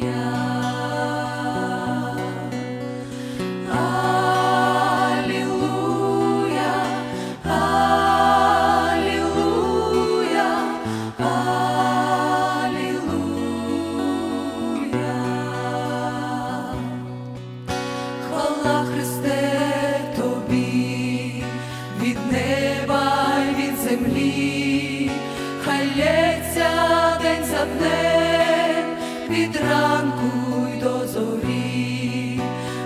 Hallelujah. Від ранку й до зорі,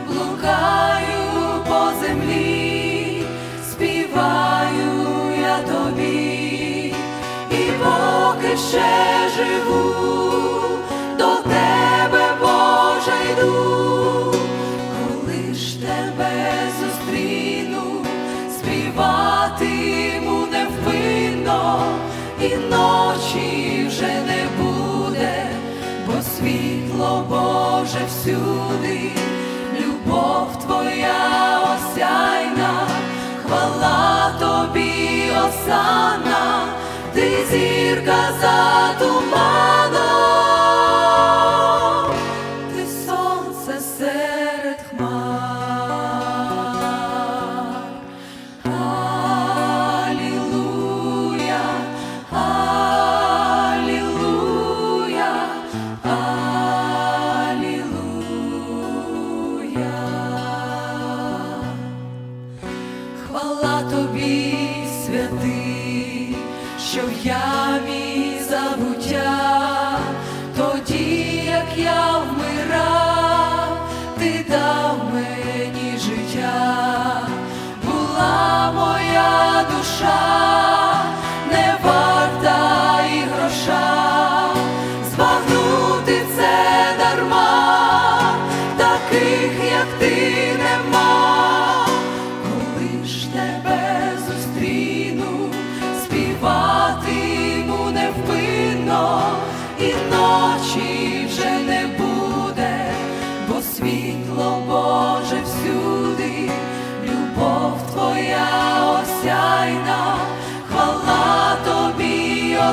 блукаю по землі, співаю я тобі, і поки ще живу, Боже всюди, любов твоя осяйна, хвала тобі, осана, ти зірка за туманом, ти сонце Хвала тобі, святий, що в ямі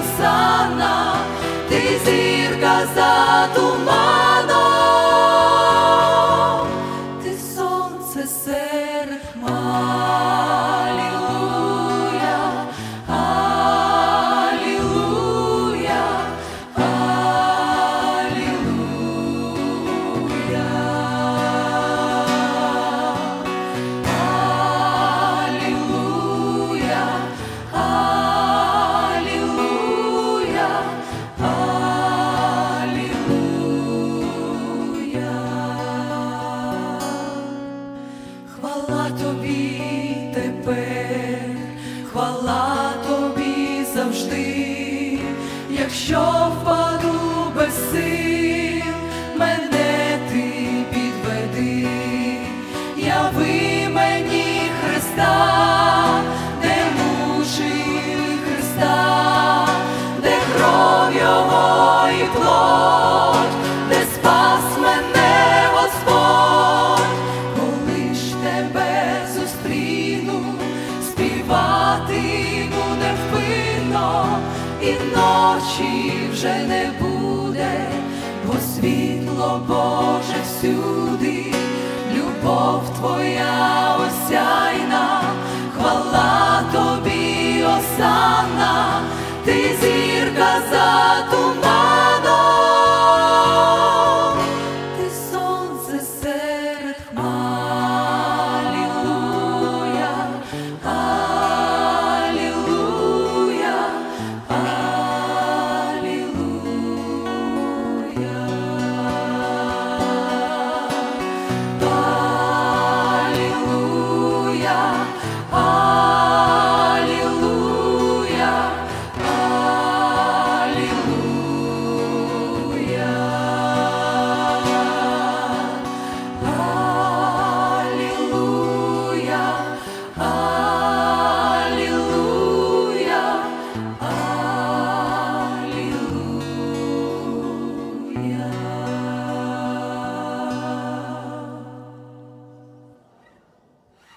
осана, ти зірка за туманом ти сонце серед. Хвала тобі тепер, хвала тобі завжди, якщо впаду без сил, мене ти підведи, яви мені Христа, де мучили Христа, де кров Його і плоть, вже не буде, бо світло Боже всюди, любов твоя осяйна,